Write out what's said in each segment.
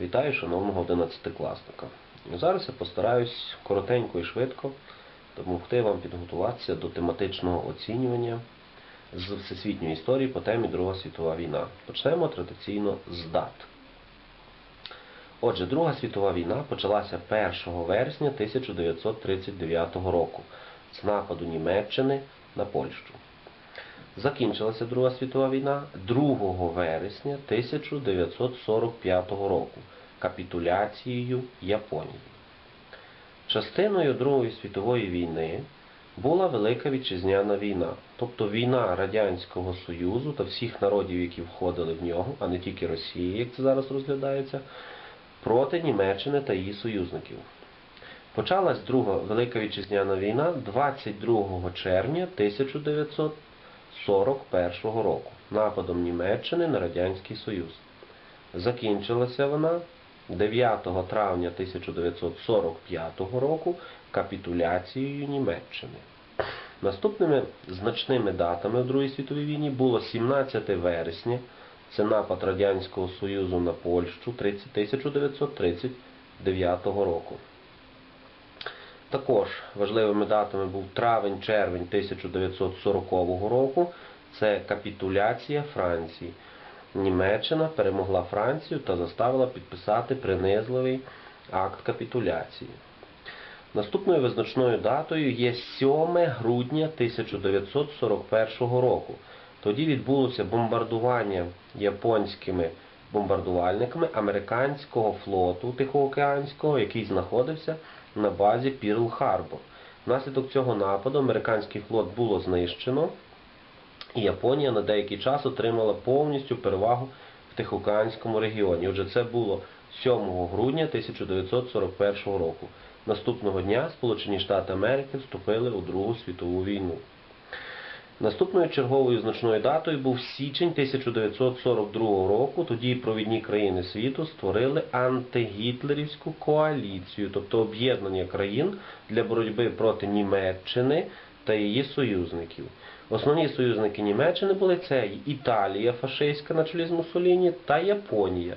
Вітаю, шановного 11-класника. Зараз я постараюсь коротенько і швидко допомогти вам підготуватися до тематичного оцінювання з всесвітньої історії по темі Друга світова війна. Почнемо традиційно з дат. Отже, Друга світова війна почалася 1 вересня 1939 року з нападу Німеччини на Польщу. Закінчилася Друга світова війна 2 вересня 1945 року капітуляцією Японії. Частиною Другої світової війни була Велика Вітчизняна війна, тобто війна Радянського Союзу та всіх народів, які входили в нього, а не тільки Росії, як це зараз розглядається, проти Німеччини та її союзників. Почалась Друга Велика Вітчизняна війна 22 червня 1941 року нападом Німеччини на Радянський Союз. Закінчилася вона 9 травня 1945 року капітуляцією Німеччини. Наступними значними датами в Другій світовій війні було 17 вересня, це напад Радянського Союзу на Польщу 1939 року. Також важливими датами був травень-червень 1940 року, це капітуляція Франції. Німеччина перемогла Францію та заставила підписати принизливий акт капітуляції. Наступною визначною датою є 7 грудня 1941 року. Тоді відбулося бомбардування японськими бомбардувальниками американського флоту Тихоокеанського, який знаходився на базі Пірл-Харбор. Внаслідок цього нападу американський флот було знищено, і Японія на деякий час отримала повністю перевагу в Тихоокеанському регіоні. Отже, це було 7 грудня 1941 року. Наступного дня Сполучені Штати Америки вступили у Другу світову війну. Наступною черговою значною датою був січень 1942 року. Тоді провідні країни світу створили антигітлерівську коаліцію, тобто об'єднання країн для боротьби проти Німеччини та її союзників. Основні союзники Німеччини були це Італія фашистська на чолі з Муссоліні та Японія.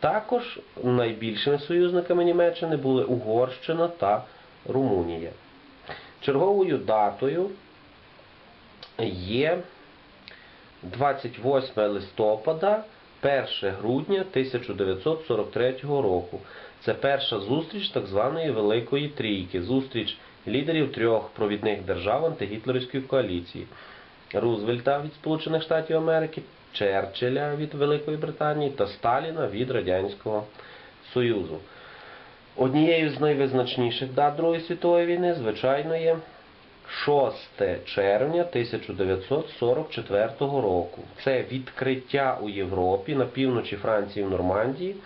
Також найбільшими союзниками Німеччини були Угорщина та Румунія. Черговою датою є 28 листопада, 1 грудня 1943 року. Це перша зустріч так званої Великої Трійки, зустріч лідерів трьох провідних держав антигітлерівської коаліції: Рузвельта від Сполучених Штатів Америки, Черчилля від Великої Британії та Сталіна від Радянського Союзу. Однією з найвизначніших дат Другої світової війни, звичайно, є 6 червня 1944 року. Це відкриття у Європі на півночі Франції в Нормандії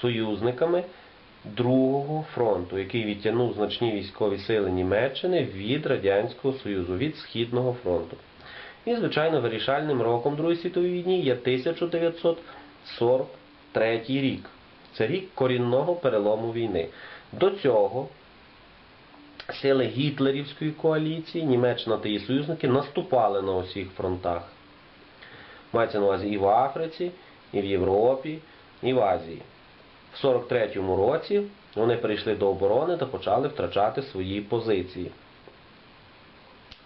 союзниками Другого фронту, який відтягнув значні військові сили Німеччини від Радянського Союзу, від Східного фронту. І, звичайно, вирішальним роком Другої світової війни є 1943 рік. Це рік корінного перелому війни. До цього сили гітлерівської коаліції, Німеччина та її союзники наступали на усіх фронтах. Мається на увазі і в Африці, і в Європі, і в Азії. В 43-му році вони перейшли до оборони та почали втрачати свої позиції.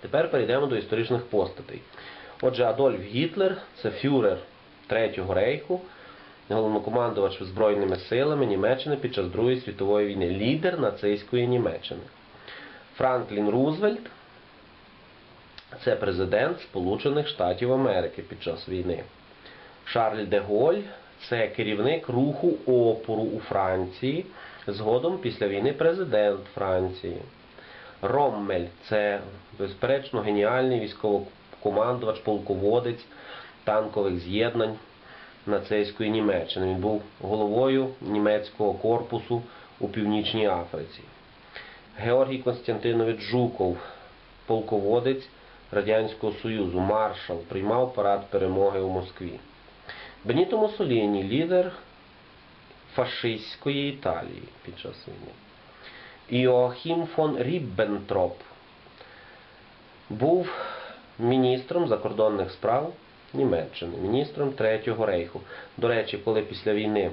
Тепер перейдемо до історичних постатей. Отже, Адольф Гітлер це фюрер Третього рейху, головнокомандувач Збройними силами Німеччини під час Другої світової війни, лідер нацистської Німеччини. Франклін Рузвельт це президент Сполучених Штатів Америки під час війни. Шарль де Голь це керівник руху опору у Франції, згодом після війни президент Франції. Роммель це, безперечно, геніальний військовокомандувач, полководець танкових з'єднань нацистської Німеччини. Він був головою німецького корпусу у Північній Африці. Георгій Константинович Жуков, полководець Радянського Союзу, маршал, приймав парад перемоги у Москві. Беніто Муссоліні, лідер фашистської Італії під час війни. Іоахім фон Ріббентроп був міністром закордонних справ Німеччини, міністром Третього рейху. До речі, коли після війни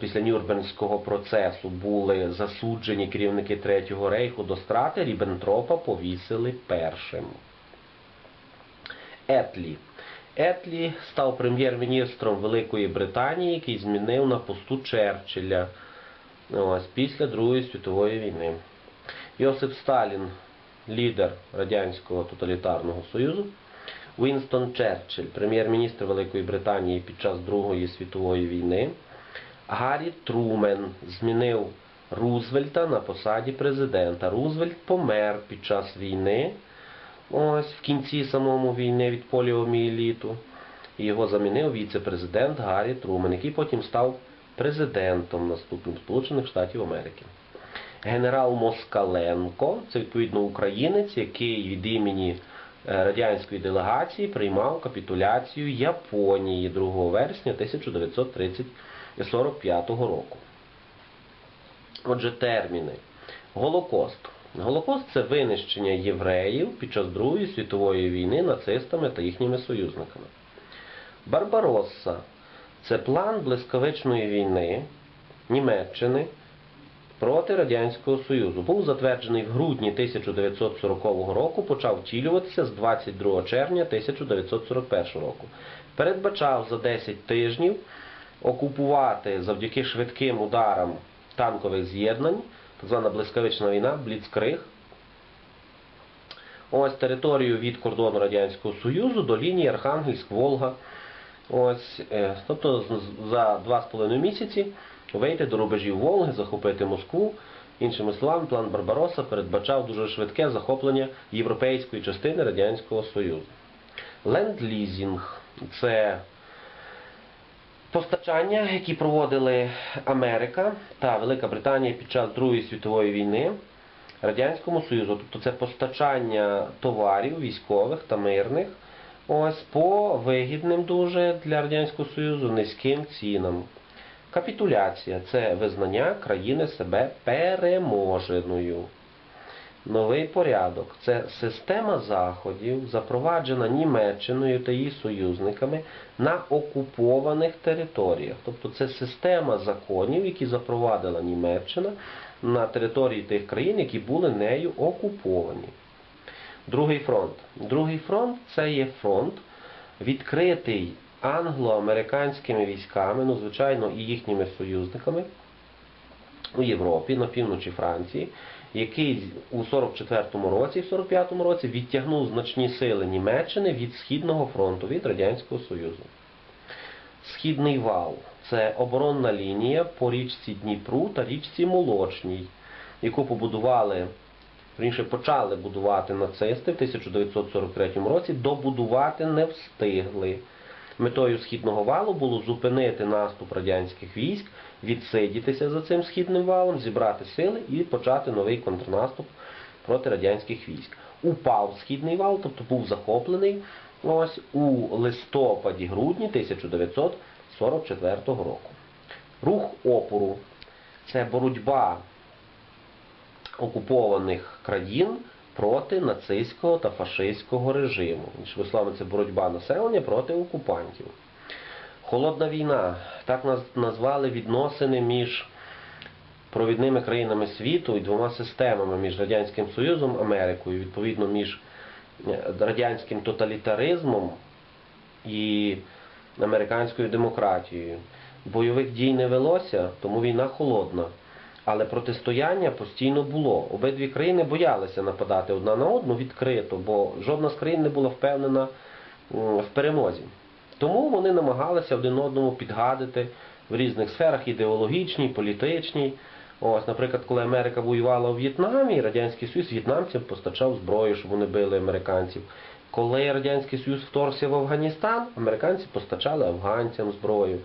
після Нюрнберзького процесу були засуджені керівники Третього рейху до страти, Ріббентропа повісили першим. Етлі. Етлі став прем'єр-міністром Великої Британії, який змінив на посту Черчилля ось, після Другої світової війни. Йосип Сталін, лідер Радянського тоталітарного союзу. Вінстон Черчилль, прем'єр-міністр Великої Британії під час Другої світової війни. Гаррі Трумен змінив Рузвельта на посаді президента. Рузвельт помер під час війни. Ось в кінці самому війни від поліомієліту. І його замінив віце-президент Гаррі Трумен, який потім став президентом наступним Сполучених Штатів Америки. Генерал Москаленко, це відповідно українець, який від імені е, радянської делегації приймав капітуляцію Японії 2 вересня 1945 року. Отже, терміни. Голокост. Голокост це винищення євреїв під час Другої світової війни нацистами та їхніми союзниками. Барбаросса це план блискавичної війни Німеччини проти Радянського Союзу. Був затверджений в грудні 1940 року, почав втілюватися з 22 червня 1941 року. Передбачав за 10 тижнів окупувати завдяки швидким ударам танкових з'єднань, так звана блискавична війна, Бліцкриг. Ось територію від кордону Радянського Союзу до лінії Архангельськ-Волга. Ось, е, тобто за 2,5 місяці вийти до рубежів Волги, захопити Москву. Іншими словами, план Барбароса передбачав дуже швидке захоплення європейської частини Радянського Союзу. Ленд-лізінг це постачання, які проводили Америка та Велика Британія під час Другої світової війни Радянському Союзу. Тобто це постачання товарів військових та мирних ось по вигідним дуже для Радянського Союзу низьким цінам. Капітуляція це визнання країни себе переможеною. Новий порядок це система заходів, запроваджена Німеччиною та її союзниками на окупованих територіях. Тобто це система законів, які запровадила Німеччина на території тих країн, які були нею окуповані. Другий фронт. Другий фронт це є фронт, відкритий англо-американськими військами, ну, звичайно, і їхніми союзниками у Європі, на півночі Франції, який у 44-му році, в 45-му році відтягнув значні сили Німеччини від Східного фронту, від Радянського Союзу. Східний вал це оборонна лінія по річці Дніпру та річці Молочній, яку побудували, раніше почали будувати нацисти в 1943 році, добудувати не встигли. Метою східного валу було зупинити наступ радянських військ, відсидітися за цим східним валом, зібрати сили і почати новий контрнаступ проти радянських військ. Упав східний вал, тобто був захоплений ось у листопаді-грудні 1944 року. Рух опору це боротьба окупованих країн проти нацистського та фашистського режиму. Іншими словами, це боротьба населення проти окупантів. Холодна війна. Так назвали відносини між провідними країнами світу і двома системами між Радянським Союзом Америкою, відповідно між е, радянським тоталітаризмом і американською демократією. Бойових дій не велося, тому війна холодна. Але протистояння постійно було. Обидві країни боялися нападати одна на одну відкрито, бо жодна з країн не була впевнена в перемозі. Тому вони намагалися один одному підгадити в різних сферах ідеологічній, політичній. Ось, наприклад, коли Америка воювала у В'єтнамі, Радянський Союз в'єтнамцям постачав зброю, щоб вони били американців. Коли Радянський Союз вторгся в Афганістан, американці постачали афганцям зброю.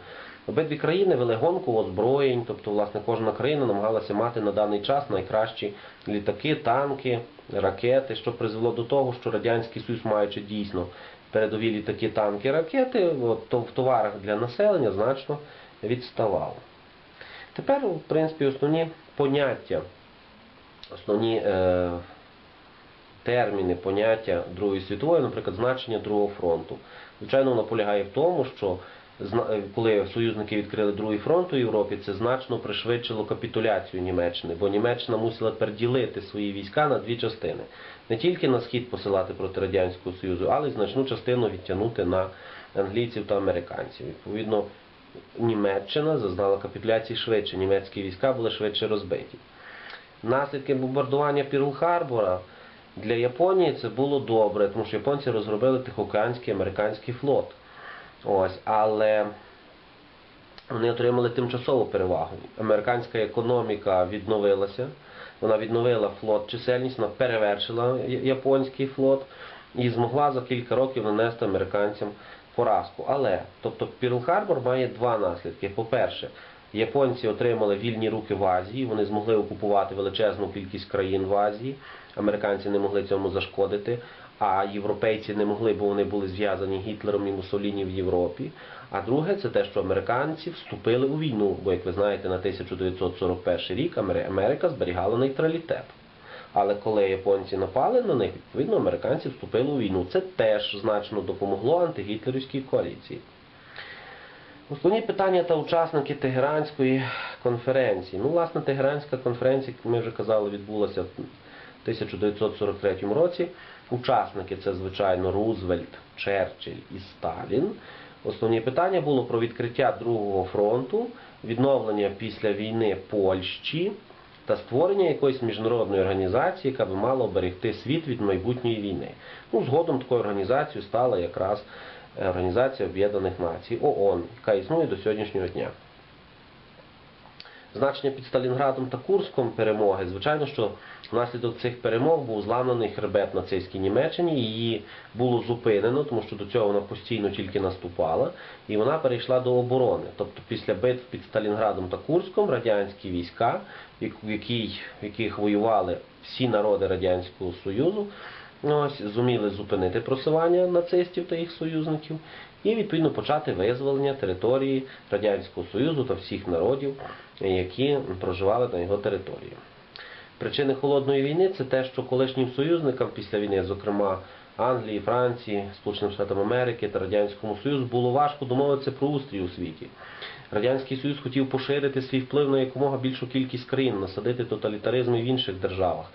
Обидві країни вели гонку озброєнь, тобто, власне, кожна країна намагалася мати на даний час найкращі літаки, танки, ракети, що призвело до того, що Радянський Союз, маючи дійсно передові літаки, танки, ракети, от, то в товарах для населення значно відставав. Тепер, в принципі, основні поняття, основні е, терміни, поняття Другої світової, наприклад, значення Другого фронту. Звичайно, воно полягає в тому, що коли союзники відкрили другий фронт у Європі, це значно пришвидшило капітуляцію Німеччини, бо Німеччина мусила тепер ділити свої війська на дві частини. Не тільки на схід посилати проти Радянського Союзу, але й значну частину відтягнути на англійців та американців. Відповідно, Німеччина зазнала капітуляції швидше, німецькі війська були швидше розбиті. Наслідки бомбардування Пірл-Харбора для Японії це було добре, тому що японці розробили Тихоокеанський американський флот. Ось, але вони отримали тимчасову перевагу. Американська економіка відновилася, вона відновила флот чисельність, вона перевершила японський флот і змогла за кілька років нанести американцям поразку. Але, тобто Пірл-Харбор має два наслідки. По-перше, японці отримали вільні руки в Азії, вони змогли окупувати величезну кількість країн в Азії. Американці не могли цьому зашкодити, а європейці не могли, бо вони були зв'язані Гітлером і Муссоліні в Європі. А друге, це те, що американці вступили у війну, бо, як ви знаєте, на 1941 рік Америка зберігала нейтралітет. Але коли японці напали на них, відповідно, американці вступили у війну. Це теж значно допомогло антигітлерівській коаліції. Основні питання та учасники Тегеранської конференції. Ну, власне, Тегеранська конференція, як ми вже казали, відбулася в 1943 році. Учасники це, звичайно, Рузвельт, Черчилль і Сталін. Основні питання було про відкриття Другого фронту, відновлення після війни Польщі та створення якоїсь міжнародної організації, яка би мала оберегти світ від майбутньої війни. Ну, згодом такою організацією стала якраз е, Організація Об'єднаних Націй ООН, яка існує до сьогоднішнього дня. Значення під Сталінградом та Курском перемоги, звичайно, що внаслідок цих перемог був зламаний хребет нацистській Німеччині, її було зупинено, тому що до цього вона постійно тільки наступала, і вона перейшла до оборони. Тобто після битв під Сталінградом та Курском радянські війська, в яких воювали всі народи Радянського Союзу, ось, зуміли зупинити просування нацистів та їх союзників і відповідно почати визволення території Радянського Союзу та всіх народів, які проживали на його території. Причини холодної війни це те, що колишнім союзникам після війни, зокрема Англії, Франції, Сполученим Штатам Америки та Радянському Союзу, було важко домовитися про устрій у світі. Радянський Союз хотів поширити свій вплив на якомога більшу кількість країн, насадити тоталітаризм і в інших державах.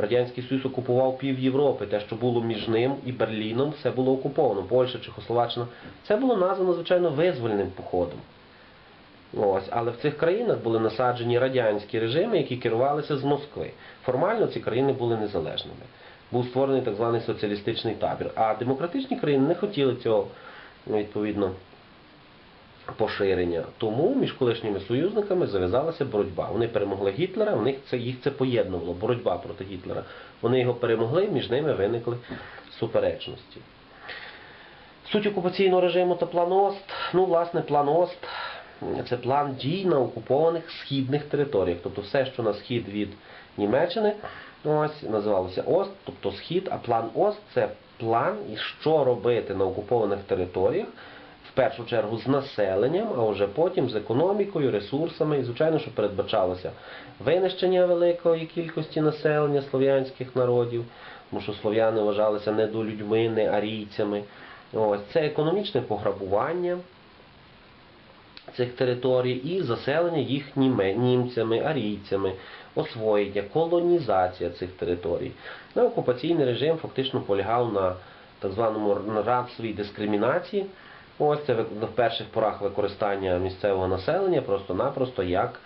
Радянський Союз окупував пів Європи, те, що було між ним і Берліном, все було окуповано. Польща, Чехословаччина. Це було названо, звичайно, визвольним походом. Ось, але в цих країнах були насаджені радянські режими, які керувалися з Москви. Формально ці країни були незалежними. Був створений так званий соціалістичний табір. А демократичні країни не хотіли цього відповідно поширення. Тому між колишніми союзниками зав'язалася боротьба. Вони перемогли Гітлера, в них це їх це поєднувало. Боротьба проти Гітлера. Вони його перемогли, між ними виникли суперечності. Суть окупаційного режиму та план ОСТ. Ну, власне, план ОСТ це план дій на окупованих східних територіях. Тобто все, що на схід від Німеччини, ось називалося ОСТ, тобто схід, а план ОСТ це план, і що робити на окупованих територіях, першу чергу з населенням, а вже потім з економікою, ресурсами. І, звичайно, що передбачалося винищення великої кількості населення слов'янських народів, тому що слов'яни вважалися не до людьми, не арійцями. Ось це економічне пограбування цих територій і заселення їх німцями, арійцями, освоєння, колонізація цих територій. На окупаційний режим фактично полягав на так званому рабстві і дискримінації. Ось це в перших порах використання місцевого населення просто-напросто як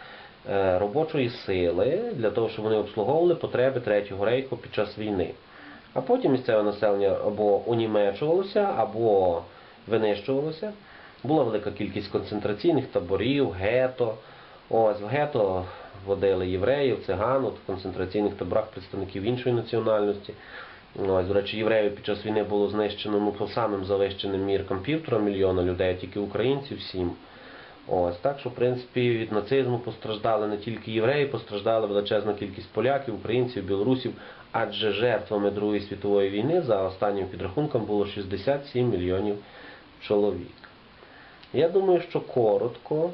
е, робочої сили для того, щоб вони обслуговували потреби Третього рейху під час війни. А потім місцеве населення або унімечувалося, або винищувалося. Була велика кількість концентраційних таборів, гето. Ось в гето водили євреїв, циган, от в концентраційних таборах представників іншої національності. Ось, до речі, євреїв під час війни було знищено ну, по самим завищеним міркам півтора мільйона людей, а тільки українців сім. Ось так що, в принципі, від нацизму постраждали не тільки євреї, постраждала величезна кількість поляків, українців, білорусів, адже жертвами Другої світової війни за останнім підрахунком було 67 мільйонів чоловік. Я думаю, що коротко,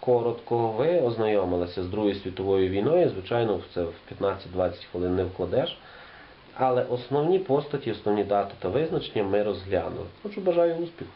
коротко ви ознайомилися з Другою світовою війною. Звичайно, це в 15-20 хвилин не вкладеш. Але основні постаті, основні дати та визначення ми розглянули. Хочу бажаю успіху.